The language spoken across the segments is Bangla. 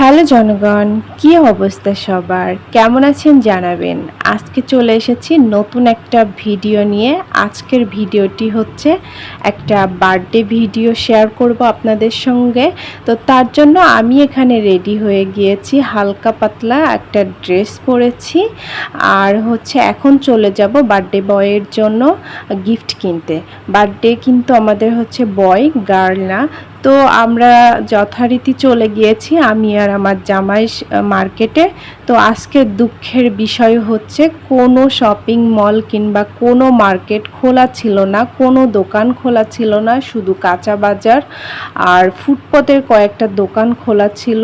হ্যালো জনগণ, কি অবস্থা সবার? কেমন আছেন জানাবেন। আজকে চলে এসেছি নতুন একটা ভিডিও নিয়ে। আজকের ভিডিওটি হচ্ছে একটা বার্থডে ভিডিও শেয়ার করব আপনাদের সঙ্গে। তো তার জন্য আমি এখানে রেডি হয়ে গিয়েছি, হালকা পাতলা একটা ড্রেস পরেছি। আর হচ্ছে এখন চলে যাব বার্থডে বয়ের জন্য গিফট কিনতে। বার্থডে কিন্তু আমাদের হচ্ছে বয়, গার্ল না। তো আমরা যথারীতি চলে গিয়েছি, আমি আর আমার জামাই মার্কেটে। তো আজকে দুঃখের বিষয় হচ্ছে, কোনো শপিং মল কিংবা কোনো মার্কেট খোলা ছিল না, কোনো দোকান খোলা ছিল না, শুধু কাঁচা বাজার আর ফুটপথের কয়েকটা দোকান খোলা ছিল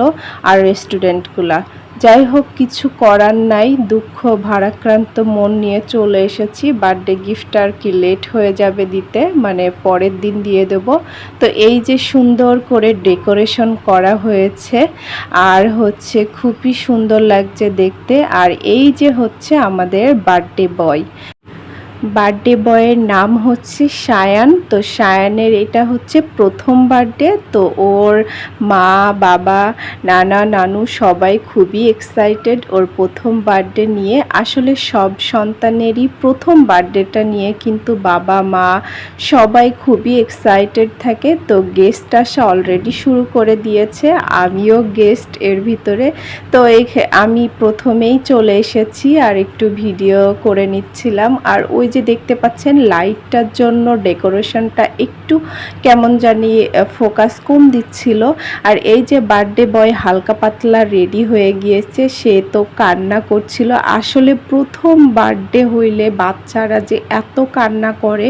আর রেস্টুরেন্টগুলা। যাই হোক কিছু করার নাই, দুঃখ, ভারাক্রান্ত মন নিয়ে চলে এসেছি। বার্থডে গিফট আর কি লেট হয়ে যাবে দিতে মানে পরের দিন দিয়ে দেব। তো এই যে সুন্দর করে ডেকোরেশন করা হয়েছে, আর হচ্ছে খুবই সুন্দর লাগছে দেখতে। আর এই যে হচ্ছে আমাদের বার্থডে বয়। বার্থডে বয়ের নাম হচ্ছে সায়ান। তো সায়ানের এটা হচ্ছে প্রথম বার্থডে। তো ওর মা, বাবা, নানা, নানু সবাই খুবই এক্সাইটেড ওর প্রথম বার্থডে নিয়ে। আসলে সব সন্তানেরই প্রথম বার্থডেটা নিয়ে কিন্তু বাবা, মা সবাই খুবই এক্সাইটেড থাকে। তো গেস্ট আসা অলরেডি শুরু করে দিয়েছে। আমিও গেস্ট এর ভিতরে। তো এই আমি প্রথমেই চলে এসেছি আর একটু ভিডিও করে নিচ্ছিলাম। আর ওই যে দেখতে পাচ্ছেন লাইটটার জন্য ডেকোরেশনটা একটু কেমন জানি ফোকাস কম দিচ্ছিল। আর এই যে বার্থডে বয় হালকা পাতলা রেডি হয়ে গিয়েছে, সে তো কান্না করছিল। আসলে প্রথম বার্থডে হইলে বাচ্চারা যে এত কান্না করে,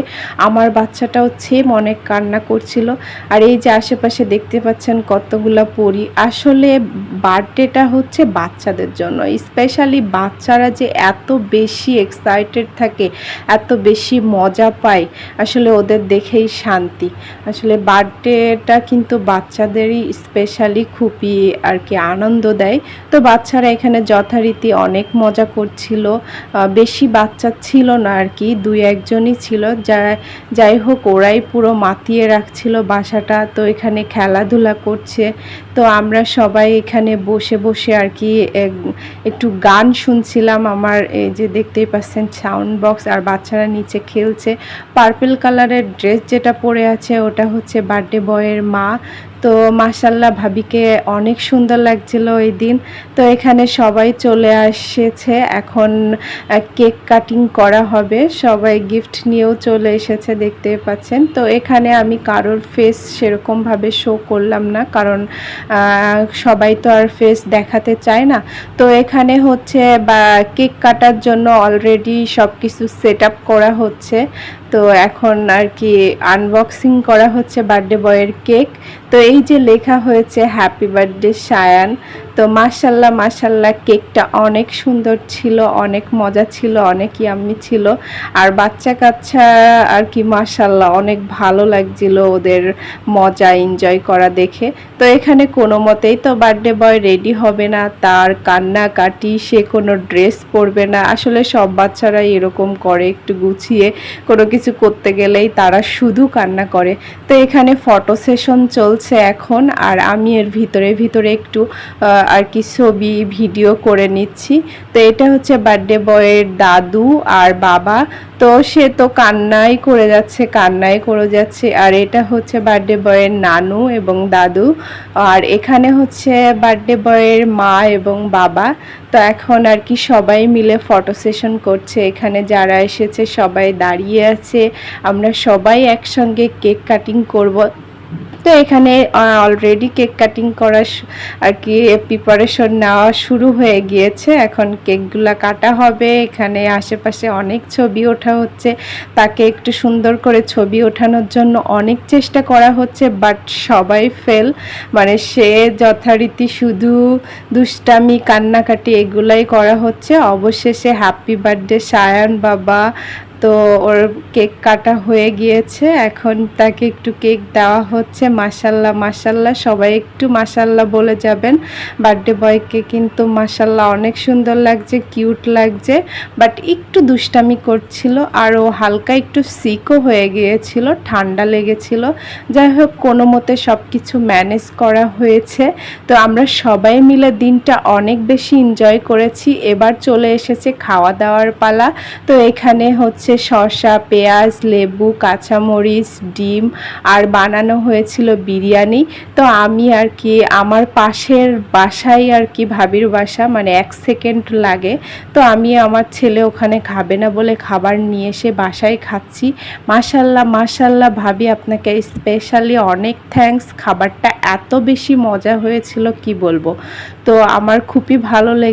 আমার বাচ্চাটাও সেম অনেক কান্না করছিল। আর এই যে আশেপাশে দেখতে পাচ্ছেন কতগুলা পরি, আসলে বার্থডেটা হচ্ছে বাচ্চাদের জন্য। স্পেশালি বাচ্চারা যে এত বেশি এক্সাইটেড থাকে এত বেশি মজা পাই আসলে ওদের দেখেই শান্তি। আসলে বার্থডেটা কিন্তু বাচ্চাদেরই স্পেশালি খুবই আর কি আনন্দ দেয়। তো বাচ্চারা এখানে যথারীতি অনেক মজা করছিল। বেশি বাচ্চা ছিল না আর কি দুই একজনই ছিল। যা, যাই হোক, ওরাই পুরো মাতিয়ে রাখছিল বাসাটা। তো এখানে খেলাধুলা করছে। তো আমরা সবাই এখানে বসে বসে আর কি একটু গান শুনছিলাম আমার, এই যে দেখতেই পাচ্ছেন সাউন্ড বক্স আর বাচ্চারা নিচে খেলছে। পার্পেল কালারের ড্রেস যেটা পরে আছে, ওটা হচ্ছে বার্থডে বয়ের মা। তো মাসাল্লাহ ভাবিকে অনেক সুন্দর লাগছিল ওই দিন। তো এখানে সবাই চলে এসেছে এখন কেক কাটিং করা হবে। সবাই গিফট নিয়েও চলে এসেছে দেখতে পাচ্ছেন। তো এখানে আমি কারোর ফেস সেরকমভাবে শো করলাম না কারণ সবাই তো আর ফেস দেখাতে চায় না। তো এখানে হচ্ছে, বা, কেক কাটার জন্য অলরেডি সব কিছু সেট আপ করা হচ্ছে। তো এখন আর কি আনবক্সিং করা হচ্ছে বার্থডে বয়ের কেক। তো এই যে লেখা হয়েছে হ্যাপি বার্থডে সায়ান তো মাসাল্লাহ মাসাল্লাহ কেকটা অনেক সুন্দর ছিল, অনেক মজা ছিল, অনেক ইয়াম্মি ছিল। আর বাচ্চা কাচ্চা আর কি মাসাল্লাহ অনেক ভালো লাগছিল ওদের মজা এনজয় করা দেখে। তো এখানে কোনো মতেই তো বার্থডে বয় রেডি হবে না, তার কান্না কাটি সে কোনো ড্রেস পরবে না। আসলে সব বাচ্চারাই এরকম করে, একটু গুছিয়ে কোনো কিছু করতে গেলেই তারা শুধু কান্না করে। তো এখানে ফটো সেশন চলছে এখন, আর আমি এর ভিতরে ভিতরে একটু আর কি ছবি ভিডিও করে নিচ্ছি। তো এটা হচ্ছে বার্থডে বয়ের দাদু আর বাবা। তো সে তো কান্নাই করে যাচ্ছে, কান্নাই করে যাচ্ছে। আর এটা হচ্ছে বার্থডে বয়ের নানু এবং দাদু। আর এখানে হচ্ছে বার্থডে বয়ের মা এবং বাবা। তো এখন আর কি সবাই মিলে ফটো সেশন করছে। এখানে যারা এসেছে সবাই দাঁড়িয়ে আছে। আমরা সবাই একসঙ্গে কেক কাটিং করব। তো এখানে অলরেডি কেক কাটিং করা আর কি প্রিপারেশন নেওয়া শুরু হয়ে গিয়েছে। এখন কেকগুলা কাটা হবে। এখানে আশেপাশে অনেক ছবি ওঠা হচ্ছে। তাকে একটু সুন্দর করে ছবি ওঠানোর জন্য অনেক চেষ্টা করা হচ্ছে বাট সবাই ফেল মানে সে যথারীতি শুধু দুষ্টামি, কান্নাকাটি এগুলাই করা হচ্ছে। অবশেষে হ্যাপি বার্থডে সায়ান বাবা তো ওর কেক কাটা হয়ে গিয়েছে। এখন তাকে একটু কেক দেওয়া হচ্ছে। মাসাল্লাহ মাসাল্লাহ সবাই একটু মাসাল্লাহ বলে যাবেন। বার্থডে বয়কে কিন্তু মাসাল্লাহ অনেক সুন্দর লাগছে, কিউট লাগছে। বাট একটু দুষ্টামি করছিল আর ও হালকা একটু সিকও হয়ে গিয়েছিল, ঠান্ডা লেগেছিল। যাই হোক, কোনো মতে সব কিছু ম্যানেজ করা হয়েছে। তো আমরা সবাই মিলে দিনটা অনেক বেশি এনজয় করেছি। এবার চলে এসেছে খাওয়া দাওয়ার পালা। তো এখানে হচ্ছে শসা, পেঁয়াজ, লেবু, কাঁচামরিচ, ডিম, আর বানানো হয়েছিল বিরিয়ানি। তো আমি আর কি আমার পাশের বাসায় আর কি ভাবির বাসা মানে এক সেকেন্ড লাগে। তো আমি আমার ছেলে ওখানে খাবে না বলে খাবার নিয়ে এসে বাসায় খাচ্ছি। মাশাল্লাহ মাশাল্লাহ, ভাবি আপনাকে স্পেশালি অনেক থ্যাঙ্কস খাবারটা এত বেশি মজা হয়েছিল, কি বলব? তো আমার খুবই ভালো লেগে